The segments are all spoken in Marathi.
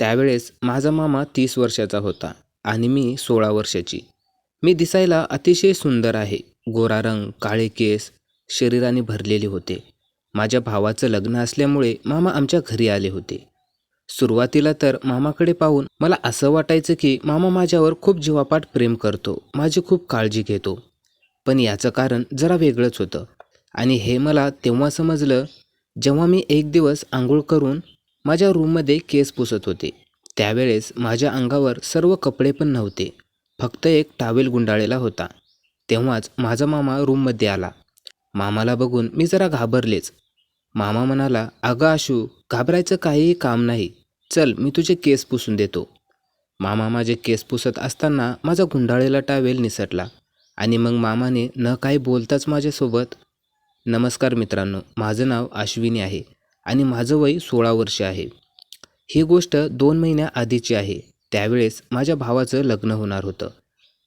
त्यावेळेस माझा मामा तीस वर्षाचा होता आणि मी सोळा वर्षाची. मी दिसायला अतिशय सुंदर आहे. गोरा रंग काळे केस शरीराने भरलेले होते. माझ्या भावाचं लग्न असल्यामुळे मामा आमच्या घरी आले होते. सुरुवातीला तर मामाकडे पाहून मला असं वाटायचं की मामा माझ्यावर खूप जीवापाठ प्रेम करतो माझी खूप काळजी घेतो. पण याचं कारण जरा वेगळंच होतं आणि हे मला तेव्हा समजलं जेव्हा मी एक दिवस आंघोळ करून माझ्या रूममध्ये केस पुसत होते. त्यावेळेस माझ्या अंगावर सर्व कपडे पण नव्हते. फक्त एक टावेल गुंडाळलेला होता. तेव्हाच माझा मामा रूममध्ये आला. मामाला बघून मी जरा घाबरलेच. मामा म्हणाला अगं आशू घाबरायचं काहीही काम नाही. चल मी तुझे केस पुसून देतो. मामा माझे केस पुसत असताना माझा गुंडाळलेला टावेल निसटला आणि मग मामाने न काही बोलताच माझ्यासोबत नमस्कार मित्रांनो माझं नाव अश्विनी आहे. आणि माझं वय सोळा वर्ष आहे. ही गोष्ट दोन महिन्याआधीची आहे. त्यावेळेस माझ्या भावाचं लग्न होणार होतं.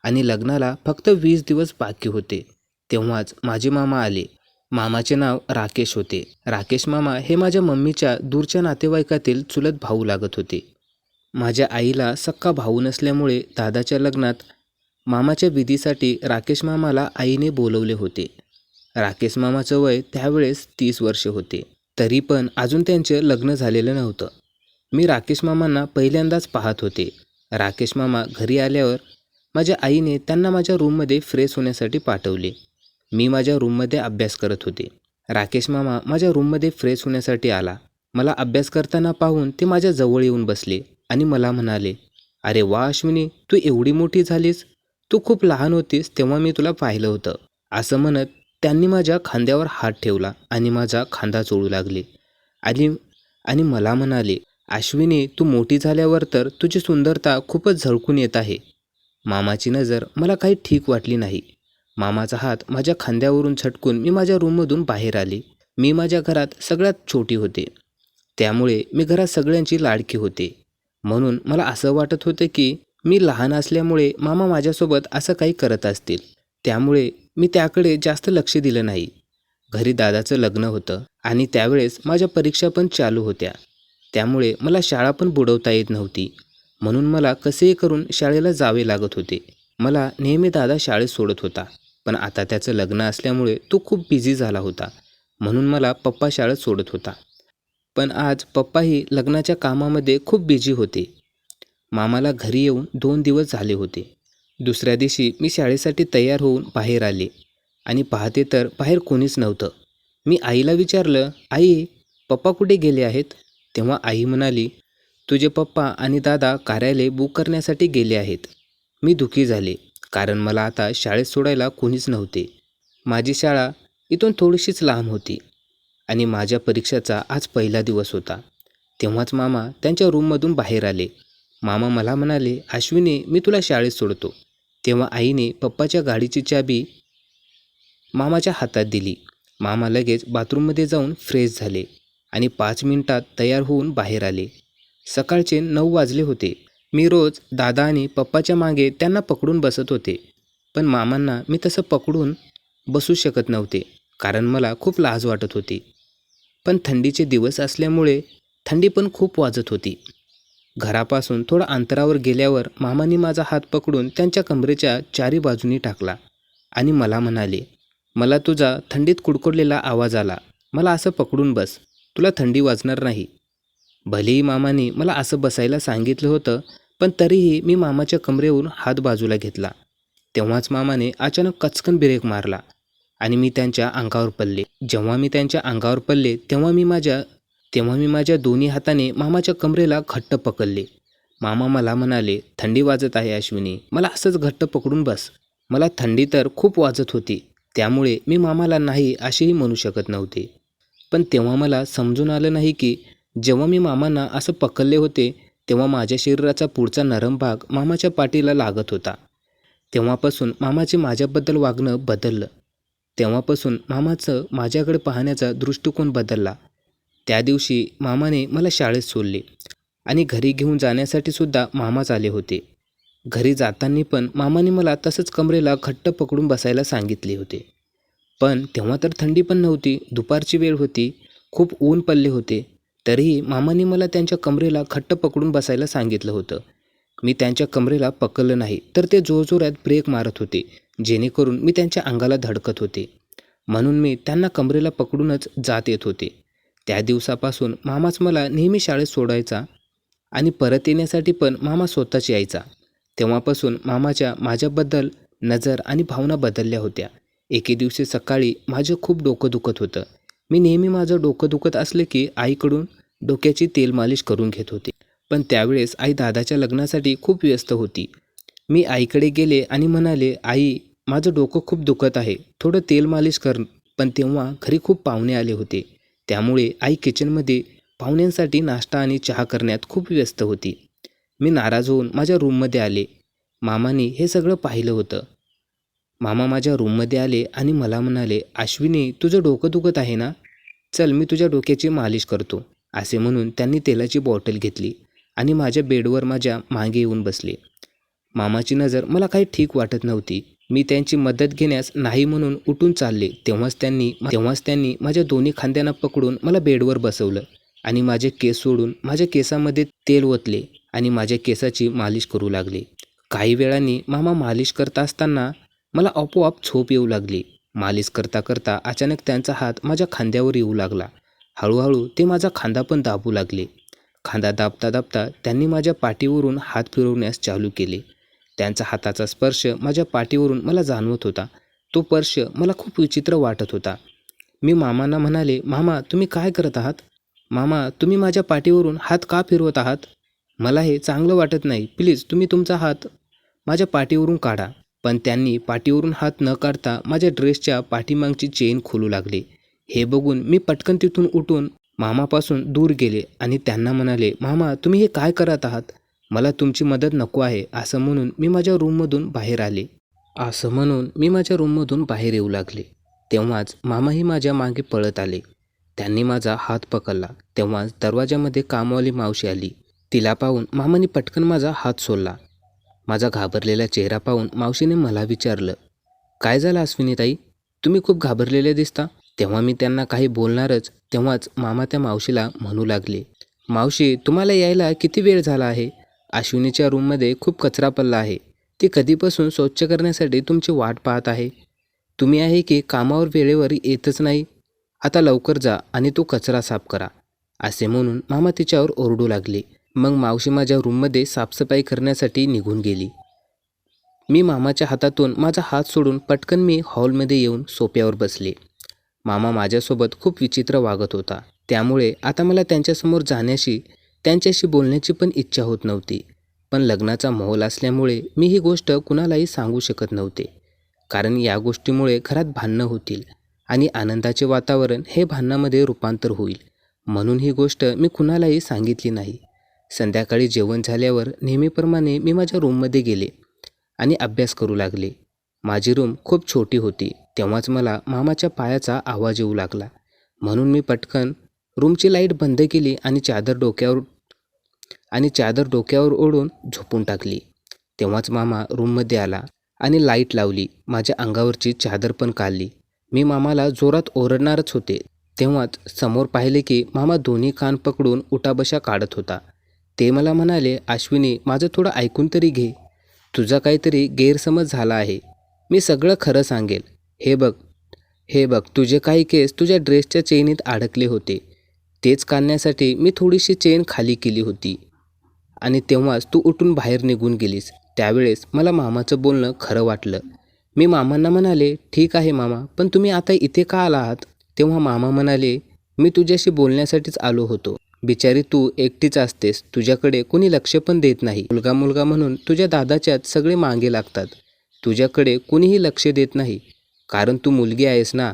आणि लग्नाला फक्त वीस दिवस बाकी होते. तेव्हाच माझे मामा आले. मामाचे नाव राकेश होते. राकेश मामा हे माझ्या मम्मीच्या दूरच्या नातेवाईकातील चुलत भाऊ लागत होते. माझ्या आईला सक्का भाऊ नसल्यामुळे दादाच्या लग्नात मामाच्या विधीसाठी राकेश मामाला आईने बोलवले होते. राकेश मामाचं वय त्यावेळेस तीस वर्ष होते. तरी पण अजून त्यांचं लग्न झालेलं नव्हतं. मी राकेश मामांना पहिल्यांदाच पाहत होते. राकेश मामा घरी आल्यावर माझ्या आईने त्यांना माझ्या रूममध्ये फ्रेश होण्यासाठी पाठवले. मी माझ्या रूममध्ये अभ्यास करत होते. राकेश मामा माझ्या रूममध्ये फ्रेश होण्यासाठी आला. मला अभ्यास करताना पाहून ते माझ्या जवळ येऊन बसले आणि मला म्हणाले अरे वा अश्विनी तू एवढी मोठी झालीस. तू खूप लहान होतीस तेव्हा मी तुला पाहिलं होतं. असं म्हणत त्यांनी माझ्या खांद्यावर हात ठेवला आणि माझा खांदा चोळू लागले. आणि आणि मला म्हणाले अश्विनी तू मोठी झाल्यावर तर तुझी सुंदरता खूपच झळकून येत आहे. मामाची नजर मला काही ठीक वाटली नाही. मामाचा हात माझ्या खांद्यावरून झटकून मी माझ्या रूममधून बाहेर आले. मी माझ्या घरात सगळ्यात छोटी होते. त्यामुळे मी घरात सगळ्यांची लाडकी होते. म्हणून मला असं वाटत होतं की मी लहान असल्यामुळे मामा माझ्यासोबत असं काही करत असतील. त्यामुळे मी त्याकडे जास्त लक्ष दिलं नाही. घरी दादाचं लग्न होतं आणि त्यावेळेस माझ्या परीक्षा पण चालू होत्या. त्यामुळे मला शाळा पण बुडवता येत नव्हती. म्हणून मला कसेही करून शाळेला जावे लागत होते? मला नेहमी दादा शाळेत सोडत होता. पण आता त्याचं लग्न असल्यामुळे तो खूप बिझी झाला होता. म्हणून मला पप्पा शाळेत सोडत होता. पण आज पप्पाही लग्नाच्या कामामध्ये खूप बिझी होते. मामाला घरी येऊन दोन दिवस झाले होते. दुसऱ्या दिवशी मी शाळेसाठी तयार होऊन बाहेर आले आणि पाहते तर बाहेर कोणीच नव्हतं. मी आईला विचारलं आई पप्पा कुठे गेले आहेत? तेव्हा आई म्हणाली तुझे पप्पा आणि दादा कार्यालय बुक करण्यासाठी गेले आहेत. मी दुखी झाले कारण मला आता शाळेत सोडायला कोणीच नव्हते. माझी शाळा इथून थोडीशीच लांब होती आणि माझ्या परीक्षेचा आज पहिला दिवस होता. तेव्हाच मामा त्यांच्या रूममधून बाहेर आले. मामा मला म्हणाले अश्विनी मी तुला शाळेत सोडतो. तेव्हा आईने पप्पाच्या गाडीची चाबी मामाच्या हातात दिली. मामा लगेच बाथरूममध्ये जाऊन फ्रेश झाले आणि पाच मिनिटात तयार होऊन बाहेर आले. सकाळचे नऊ वाजले होते. मी रोज दादा आणि पप्पाच्या मागे त्यांना पकडून बसत होते. पण मामांना मी तसं पकडून बसू शकत नव्हते कारण मला खूप लाज वाटत होती. पण थंडीचे दिवस असल्यामुळे थंडी पण खूप वाजत होती. घरापासून थोडं अंतरावर गेल्यावर मामांनी माझा हात पकडून त्यांच्या कमरेच्या चारी बाजूनी टाकला. आणि मला म्हणाले मला तुझा थंडीत कुडकुडलेला आवाज आला. मला असं पकडून बस. तुला थंडी वाजणार नाही. भलेही मामाने मला असं बसायला सांगितलं होतं पण तरीही मी मामाच्या कमरेवरून हात बाजूला घेतला. तेव्हाच मामाने अचानक कचकन ब्रेक मारला आणि मी त्यांच्या अंगावर पडले. जेव्हा मी त्यांच्या अंगावर पडले तेव्हा मी माझ्या तेव्हा मी माझ्या दोन्ही हाताने मामाच्या कमरेला घट्ट पकडले. मामा मला म्हणाले थंडी वाजत आहे अश्विनी मला असंच घट्ट पकडून बस. मला थंडी तर खूप वाजत होती त्यामुळे मी मामाला नाही असेही म्हणू शकत नव्हते. पण तेव्हा मला समजून आलं नाही की जेव्हा मी मामांना असं पकडले होते तेव्हा माझ्या शरीराचा पुढचा नरम भाग मामाच्या पाठीला लागत होता. तेव्हापासून मामाचे माझ्याबद्दल वागणं बदललं. तेव्हापासून मामाचं माझ्याकडे पाहण्याचा दृष्टिकोन बदलला. त्या दिवशी मामाने मला शाळेत सोडले आणि घरी घेऊन जाण्यासाठी सुद्धा मामाच आले होते. घरी जाताना पण मामाने मला तसंच कमरेला घट्ट पकडून बसायला सांगितले होते. पण तेव्हा तर थंडी पण नव्हती दुपारची वेळ होती खूप ऊन पडले होते तरीही मामाने मला त्यांच्या कमरेला घट्ट पकडून बसायला सांगितलं होतं. मी त्यांच्या कमरेला पकडलं नाही तर ते जोरजोरात ब्रेक मारत होते जेणेकरून मी त्यांच्या अंगाला धडकत होते. म्हणून मी त्यांना कमरेला पकडूनच जात येत होते. त्या दिवसापासून मामाच मला नेहमी शाळेत सोडायचा आणि परत येण्यासाठी पण मामा स्वतःच यायचा. तेव्हापासून मामाच्या माझ्याबद्दल नजर आणि भावना बदलल्या होत्या. एके दिवशी सकाळी माझं खूप डोकं दुखत होतं. मी नेहमी माझं डोकं दुखत असले की आईकडून डोक्याची तेल मालिश करून घेत होते. पण त्यावेळेस आई दादाच्या लग्नासाठी खूप व्यस्त होती. मी आईकडे गेले आणि म्हणाले आई माझं डोकं खूप दुखत आहे. थोडं तेल मालिश कर. पण तेव्हा घरी खूप पाहुणे आले होते. त्यामुळे आई किचनमध्ये पाहुण्यांसाठी नाश्ता आणि चहा करण्यात खूप व्यस्त होती. मी नाराज होऊन माझ्या रूममध्ये आले. मामाने हे सगळं पाहिलं होतं. मामा माझ्या रूममध्ये आले आणि मला म्हणाले अश्विनी तुझं डोकं दुखत आहे ना? चल मी तुझ्या डोक्याची मालिश करतो. असे म्हणून त्यांनी तेलाची बॉटल घेतली आणि माझ्या बेडवर माझ्या मागे येऊन बसले. मामाची नजर मला काही ठीक वाटत नव्हती. मी त्यांची मदत घेण्यास नाही म्हणून उठून चालले. तेव्हाच त्यांनी तेव्हाच त्यांनी माझ्या दोन्ही खांद्यांना पकडून मला बेडवर बसवलं आणि माझे केस सोडून माझ्या केसामध्ये तेल ओतले आणि माझ्या केसाची मालिश करू लागले. काही वेळाने मामा मालिश करता असताना मला आपोआप झोप येऊ लागली. मालिश करता करता अचानक त्यांचा हात माझ्या खांद्यावर येऊ लागला. हळूहळू ते माझा खांदा पण दाबू लागले. खांदा दाबता दाबता त्यांनी माझ्या पाठीवरून हात फिरवण्यास चालू केले. त्यांचा हाताचा स्पर्श माझ्या पाठीवरून मला जाणवत होता. तो स्पर्श मला खूप विचित्र वाटत होता. मी मामांना म्हणाले मामा तुम्ही काय करत आहात? मामा तुम्ही माझ्या पाठीवरून हात का फिरवत आहात? मला हे चांगलं वाटत नाही. प्लीज तुम्ही तुमचा हात माझ्या पाठीवरून काढा. पण त्यांनी पाठीवरून हात न काढता माझ्या ड्रेसच्या पाठीमागची चेन खोलू लागली. हे बघून मी पटकन तिथून उठून मामापासून दूर गेले आणि त्यांना म्हणाले मामा तुम्ही हे काय करत आहात? मला तुमची मदत नको आहे असं म्हणून मी माझ्या रूममधून बाहेर आले. असं म्हणून मी माझ्या रूममधून बाहेर येऊ लागले. तेव्हाच मामाही माझ्या मागे पळत आले. त्यांनी माझा हात पकडला. तेव्हाच दरवाजामध्ये कामवाली मावशी आली. तिला पाहून मामाने पटकन माझा हात सोडला. माझा घाबरलेला चेहरा पाहून मावशीने मला विचारलं काय झालं अश्विनीताई? तुम्ही खूप घाबरलेले दिसता. तेव्हा मी त्यांना काही बोलणारच तेव्हाच मामा त्या मावशीला म्हणू लागले मावशी तुम्हाला यायला किती वेळ झाला आहे? अश्विनीच्या रूममध्ये खूप कचरा पडला आहे. ती कधीपासून स्वच्छ करण्यासाठी तुमची वाट पाहत आहे? तुम्ही आहे की कामावर वेळेवर येतच नाही? आता लवकर जा आणि तो कचरा साफ करा. असे म्हणून मामा तिच्यावर ओरडू लागले. मग मावशी माझ्या रूममध्ये साफसफाई करण्यासाठी निघून गेली. मी मामाच्या हातातून माझा हात सोडून पटकन मी हॉलमध्ये येऊन सोप्यावर बसले. मामा माझ्यासोबत खूप विचित्र वागत होता. त्यामुळे आता मला त्यांच्यासमोर जाण्याशी त्यांच्याशी बोलण्याची पण इच्छा होत नव्हती. पण लग्नाचा माहोल असल्यामुळे मी ही गोष्ट कुणालाही सांगू शकत नव्हते. कारण या गोष्टीमुळे घरात भांडणं होतील आणि आनंदाचे वातावरण हे भांडणामध्ये रूपांतर होईल. म्हणून ही गोष्ट मी कुणालाही सांगितली नाही. संध्याकाळी जेवण झाल्यावर नेहमीप्रमाणे मी माझ्या रूममध्ये गेले आणि अभ्यास करू लागले. माझी रूम खूप छोटी होती तेव्हाच मला मामाच्या पायाचा आवाज येऊ लागला. म्हणून मी पटकन रूमची लाइट बंद केली आणि चादर डोक्यावर आणि चादर डोक्यावर ओढून झोपून टाकली. तेव्हाच मामा रूममध्ये आला आणि लाइट लावली. माझ्या अंगावरची चादर पण काढली. मी मामाला जोरात ओरडणारच होते. तेव्हाच समोर पाहिले की मामा दोन्ही कान पकडून उठाबशा काढत होता. ते मला म्हणाले अश्विनी माझं थोडं ऐकून तरी घे. तुझा काहीतरी गैरसमज झाला आहे. मी सगळं खरं सांगेल. हे बघ. हे बघ. तुझे काही केस तुझ्या ड्रेसच्या चेनीत अडकले होते. तेच काढण्यासाठी मी थोडीशी चेन खाली केली होती. आणि तेव्हाच तू उठून बाहेर निघून गेलीस. त्यावेळेस मला मामाचं बोलणं खरं वाटलं. मी मामांना म्हणाले ठीक आहे मामा पण तुम्ही आता इथे का आला आहात तेव्हा मामा म्हणाले मी तुझ्याशी बोलण्यासाठीच आलो होतो. बिचारी तू एकटीच असतेस. तुझ्याकडे कोणी लक्ष पण देत नाही. मुलगा मुलगा म्हणून तुझ्या दादाच्यात सगळे मागे लागतात. तुझ्याकडे कोणीही लक्ष देत नाही. कारण तू मुलगी आहेस ना.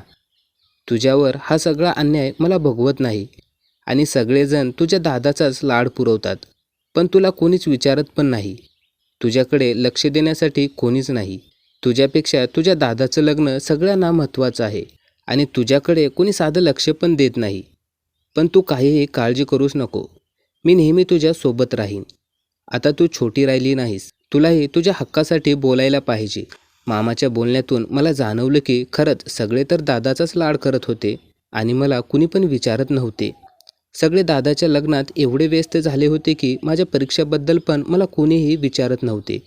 तुझ्यावर हा सगळा अन्याय मला भोगवत नाही. आणि सगळेजण तुझ्या दादाचाच लाड पुरवतात. पण तुला कोणीच विचारत पण नाही. तुझ्याकडे लक्ष देण्यासाठी कोणीच नाही. तुझ्यापेक्षा तुझ्या दादाचं लग्न सगळ्यांना महत्त्वाचं आहे. आणि तुझ्याकडे कोणी साधं लक्ष पण देत नाही. पण तू काहीही काळजी करूच नको. मी नेहमी तुझ्या सोबत राहीन. आता तू छोटी राहिली नाहीस. तुलाही तुझ्या हक्कासाठी बोलायला पाहिजे. मामाच्या बोलण्यातून मला जाणवलं की खरंच सगळे तर दादाचाच लाड करत होते. आणि मला कुणी पण विचारत नव्हते. सगळे दादाच्या लग्नात एवढे व्यस्त झाले होते की माझ्या परीक्षाबद्दल पण मला कोणीही विचारत नव्हते.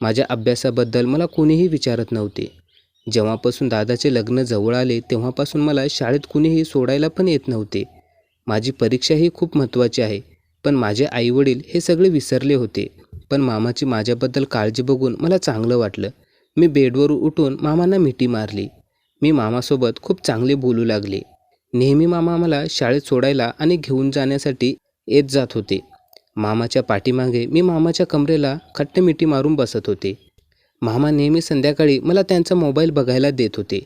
माझ्या अभ्यासाबद्दल मला कोणीही विचारत नव्हते. जेव्हापासून दादाचे लग्न जवळ आले तेव्हापासून मला शाळेत कुणीही सोडायला पण येत नव्हते. माझी परीक्षा ही खूप महत्त्वाची आहे पण माझे आईवडील हे सगळे विसरले होते. पण मामाची माझ्याबद्दल काळजी बघून मला चांगलं वाटलं. मी बेडवर उठून मामांना मिठी मारली. मी मामासोबत खूप चांगले बोलू लागले. नेहमी मामा मला शाळेत सोडायला आणि घेऊन जाण्यासाठी येत जात होते. मामाच्या पाठीमागे मी मामाच्या कमरेला खट्टमिठी मारून बसत होते. मामा नेहमी संध्याकाळी मला त्यांचा मोबाईल बघायला देत होते.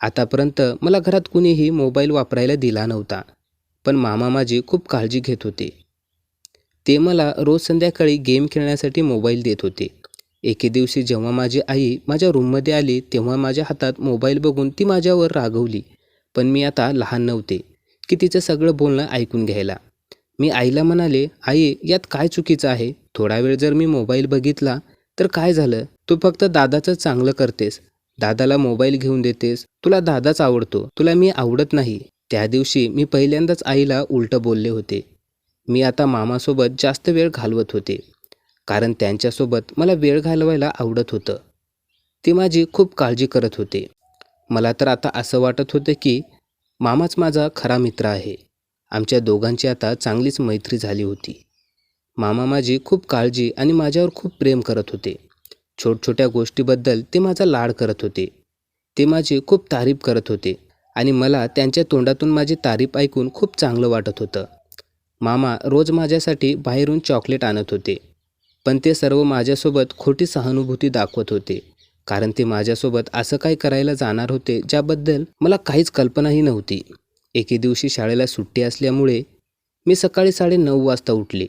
आतापर्यंत मला घरात कुणीही मोबाईल वापरायला दिला नव्हता पण मामा माझी खूप काळजी घेत होते. ते मला रोज संध्याकाळी गेम खेळण्यासाठी मोबाईल देत होते. एके दिवशी जेव्हा माझी आई माझ्या रूममध्ये आली तेव्हा माझ्या हातात मोबाईल बघून ती माझ्यावर रागवली. पण मी आता लहान नव्हते की तिचं सगळं बोलणं ऐकून घ्यायला. मी आईला म्हणाले आई यात काय चुकीचं आहे? थोडा वेळ जर मी मोबाईल बघितला तर काय झालं? तू फक्त दादाचं चांगलं करतेस. दादाला मोबाईल घेऊन देतेस. तुला दादाच आवडतो. तुला मी आवडत नाही. त्या दिवशी मी पहिल्यांदाच आईला उलटं बोलले होते. मी आता मामासोबत जास्त वेळ घालवत होते कारण त्यांच्यासोबत मला वेळ घालवायला आवडत होतं. ते माझी खूप काळजी करत होते. मला तर आता असं वाटत होतं की मामाच माझा खरा मित्र आहे. आमच्या दोघांची आता चांगलीच मैत्री झाली होती. मामा माझी खूप काळजी आणि माझ्यावर खूप प्रेम करत होते. छोटछोट्या गोष्टीबद्दल ते माझा लाड करत होते. ते माझी खूप तारीफ करत होते आणि मला त्यांच्या तोंडातून माझी तारीफ ऐकून खूप चांगलं वाटत होतं. मामा रोज माझ्यासाठी बाहेरून चॉकलेट आणत होते. पण ते सर्व माझ्यासोबत खोटी सहानुभूती दाखवत होते. कारण ते माझ्यासोबत असं काय करायला जाणार होते ज्याबद्दल मला काहीच कल्पनाही नव्हती. एके दिवशी शाळेला सुट्टी असल्यामुळे मी सकाळी साडेनऊ वाजता उठले.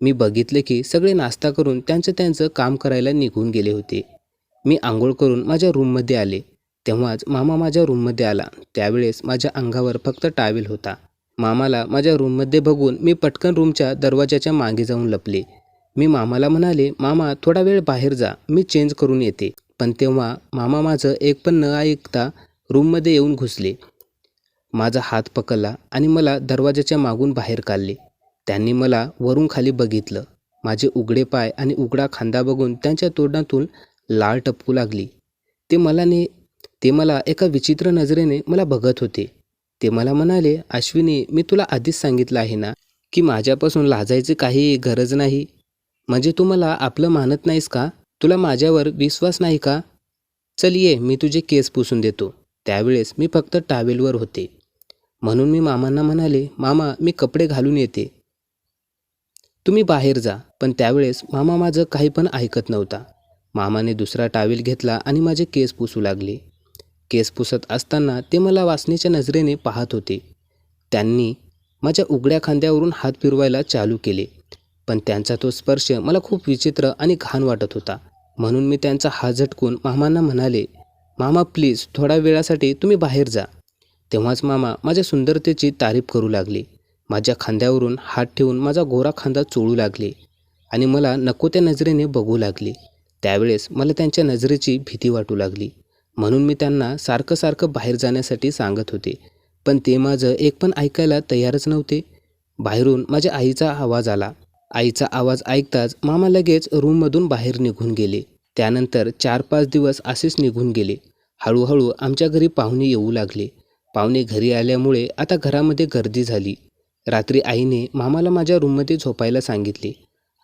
मी बघितले की सगळे नाश्ता करून त्यांचं त्यांचं काम करायला निघून गेले होते. मी आंघोळ करून माझ्या रूममध्ये आले. तेव्हाच मामा माझ्या रूममध्ये आला. त्यावेळेस माझ्या अंगावर फक्त टावेल होता. मामाला माझ्या रूममध्ये बघून मी पटकन रूमच्या दरवाजाच्या मागे जाऊन लपले. मी मामाला म्हणाले मामा थोडा वेळ बाहेर जा. मी चेंज करून येते. पण तेव्हा मामा माझं एक पण न ऐकता रूममध्ये येऊन घुसले. माझा हात पकडला आणि मला दरवाजाच्या मागून बाहेर काढले. त्यांनी मला वरून खाली बघितलं. माझे उघडे पाय आणि उघडा खांदा बघून त्यांच्या तोंडातून लाळ टपकू लागली. ते मला ने ते मला एका विचित्र नजरेने मला बघत होते. ते मला म्हणाले अश्विनी मी तुला आधीच सांगितलं आहे ना की माझ्यापासून लाजायची काही गरज नाही? म्हणजे तू मला आपलं मानत नाहीस का? तुला माझ्यावर विश्वास नाही का? चल ये मी तुझे केस पुसून देतो. त्यावेळेस मी फक्त टावेलवर होते. म्हणून मी मामांना म्हणाले मामा मी कपडे घालून येते. तुम्ही बाहेर जा. पण त्यावेळेस मामा माझं काही पण ऐकत नव्हता. मामाने दुसरा टावेल घेतला आणि माझे केस पुसू लागले. केस पुसत असताना ते मला वासनेच्या नजरेने पाहत होते. त्यांनी माझ्या उघड्या खांद्यावरून हात फिरवायला चालू केले. पण त्यांचा तो स्पर्श मला खूप विचित्र आणि घाण वाटत होता. म्हणून मी त्यांचा हात झटकून मामांना म्हणाले मामा प्लीज थोड्या वेळासाठी तुम्ही बाहेर जा. तेव्हाच मामा माझ्या सुंदरतेची तारीफ करू लागली. माझ्या खांद्यावरून हात ठेवून माझा गोरा खांदा चोळू लागले आणि मला नको त्या नजरेने बघू लागले. त्यावेळेस मला त्यांच्या नजरेची भीती वाटू लागली. म्हणून मी त्यांना सारखं सारखं बाहेर जाण्यासाठी सांगत होते. पण ते माझं एक पण ऐकायला तयारच नव्हते. बाहेरून माझ्या आईचा आवाज आला. आईचा आवाज ऐकताच मामा लगेच रूममधून बाहेर निघून गेले. त्यानंतर चार पाच दिवस असेच निघून गेले. हळूहळू आमच्या घरी पाहुणे येऊ लागले. पाहुणे घरी आल्यामुळे आता घरामध्ये गर्दी झाली. रात्री आईने मामाला माझ्या रूममध्ये झोपायला सांगितले.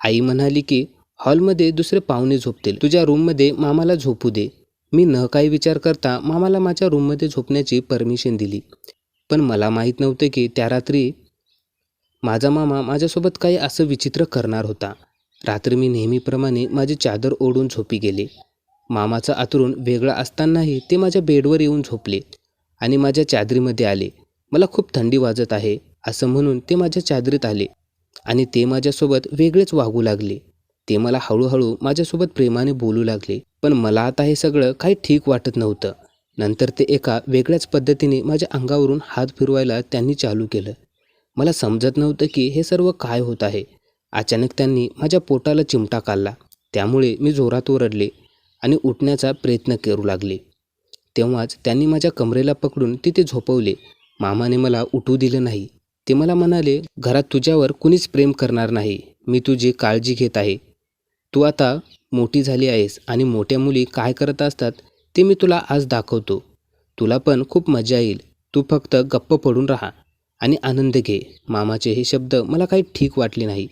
आई म्हणाली की हॉलमध्ये दुसरे पाहुणे झोपतील. तुझ्या रूममध्ये मामाला झोपू दे. मी न काही विचार करता मामाला माझ्या रूममध्ये झोपण्याची परमिशन दिली. पण मला माहीत नव्हतं की त्या रात्री माझा मामा माझ्यासोबत काही असं विचित्र करणार होता. रात्री मी नेहमीप्रमाणे माझी चादर ओढून झोपी गेले. मामाचं आतरून वेगळं असतानाही ते माझ्या बेडवर येऊन झोपले आणि माझ्या चादरीमध्ये आले. मला खूप थंडी वाजत आहे असं म्हणून ते माझ्या चादरीत आले आणि ते माझ्यासोबत वेगळेच वागू लागले. ते मला हळूहळू माझ्यासोबत प्रेमाने बोलू लागले पण मला आता हे सगळं काही ठीक वाटत नव्हतं. नंतर ते एका वेगळ्याच पद्धतीने माझ्या अंगावरून हात फिरवायला त्यांनी चालू केलं. मला समजत नव्हतं की हे सर्व काय होत आहे. अचानक त्यांनी माझ्या पोटाला चिमटा काढला. त्यामुळे मी जोरात ओरडले आणि उठण्याचा प्रयत्न करू लागले. तेव्हाच त्यांनी माझ्या कमरेला पकडून तिथे झोपवले. मामाने मला उठू दिलं नाही. ते मला म्हणाले घरात तुझ्यावर कुणीच प्रेम करणार नाही. मी तुझी काळजी घेत आहे. तू आता मोठी झाली आहेस आणि मोठ्या मुली काय करत असतात ते मी तुला आज दाखवतो. तुला पण खूप मजा येईल. तू फक्त गप्प पडून राहा. आणि आनंद घे. मामाचे हे शब्द मला काही ठीक वाटले नाही.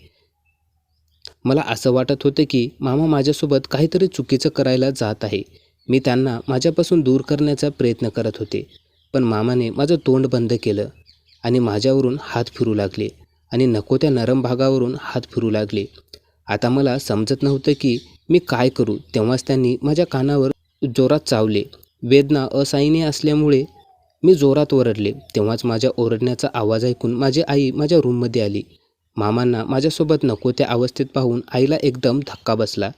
मला असं वाटत होतं की मामा माझ्यासोबत काहीतरी चुकीचं करायला जात आहे. मी त्यांना माझ्यापासून दूर करण्याचा प्रयत्न करत होते. पण मामाने माझं तोंड बंद केलं आणि माझ्यावरून हात फिरू लागले आणि नको त्या नरम भागावरून हात फिरू लागले. आता मला समजत नव्हतं की मी काय करू तेव्हाच त्यांनी माझ्या कानावर जोरात चावले. वेदना असहाय्यनीय असल्यामुळे मी जोरात ओरडले. तेव्हाच माझ्या ओरडण्याचा आवाज ऐकून माझी आई माझ्या रूममध्ये आली. मामांना माझ्यासोबत नको त्या अवस्थेत पाहून आईला एकदम धक्का बसला.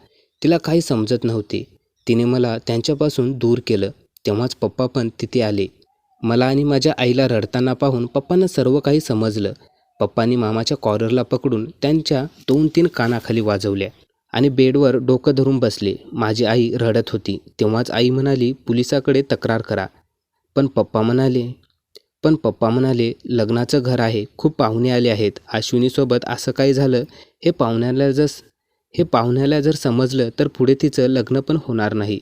तिला काही समजत नव्हते. तिने मला त्यांच्यापासून दूर केलं. तेव्हाच पप्पा पण तिथे आले. मला आणि माझ्या आईला रडताना पाहून पप्पांना सर्व काही समजलं. पप्पांनी मामाच्या कॉलरला पकडून त्यांच्या दोन तीन कानाखाली वाजवल्या आणि बेडवर डोकं धरून बसले. माझी आई रडत होती. तेव्हाच आई म्हणाली पोलिसाकडे तक्रार करा. पण पप्पा म्हणाले पण पप्पा म्हणाले लग्नाचं घर आहे खूप पाहुणे आले आहेत. अश्विनीसोबत असं काही झालं हे पाहुण्याला जर हे पाहुण्याला जर समजलं तर पुढे तिचं लग्न पण होणार नाही.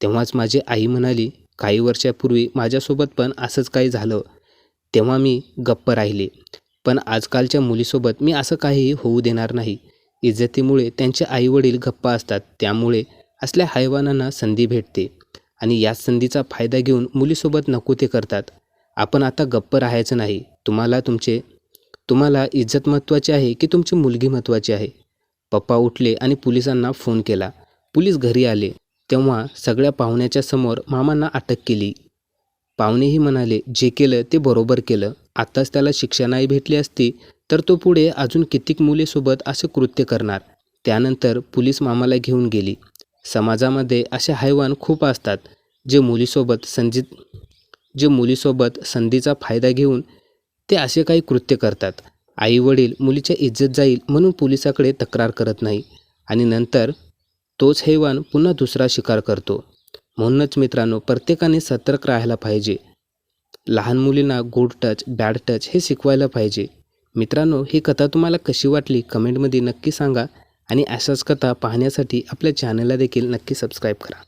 तेव्हाच माझी आई म्हणाली काही वर्षापूर्वी माझ्यासोबत पण असंच काही झालं. तेव्हा मी गप्प राहिले. पण आजकालच्या मुलीसोबत मी असं काहीही होऊ देणार नाही. इज्जतीमुळे त्यांचे आईवडील गप्प असतात. त्यामुळे असल्या हैवानांना संधी भेटते. आणि याच संधीचा फायदा घेऊन मुलीसोबत नको ते करतात. आपण आता गप्प राहायचं नाही. तुम्हाला तुमचे तुम्हाला इज्जत महत्त्वाची आहे की तुमची मुलगी महत्त्वाची आहे? पप्पा उठले आणि पोलिसांना फोन केला. पोलीस घरी आले. तेव्हा सगळ्या पाहुण्याच्या समोर मामांना अटक केली. पाहुणेही म्हणाले जे केलं ते बरोबर केलं. आत्ताच त्याला शिक्षा नाही भेटली असती तर तो पुढे अजून कितीक मुलीसोबत असे कृत्य करणार? त्यानंतर पोलीस मामाला घेऊन गेली. समाजामध्ये असे हैवान खूप असतात जे मुलीसोबत संधीत जे मुलीसोबत संधीचा फायदा घेऊन ते असे काही कृत्य करतात. आई वडील मुलीच्या इज्जत जाईल म्हणून पोलिसाकडे तक्रार करत नाही आणि नंतर तोच हैवान पुन्हा दुसरा शिकार करतो. म्हणूनच मित्रांनो प्रत्येकाने सतर्क राहायला पाहिजे. लहान मुलींना गुड टच बॅड टच हे शिकवायला पाहिजे. मित्रांनो ही कथा तुम्हाला कशी वाटली? कमेंटमध्ये नक्की सांगा. आणि अशाच कथा पाहण्यासाठी आपल्या चॅनलला देखील नक्की सबस्क्राईब करा.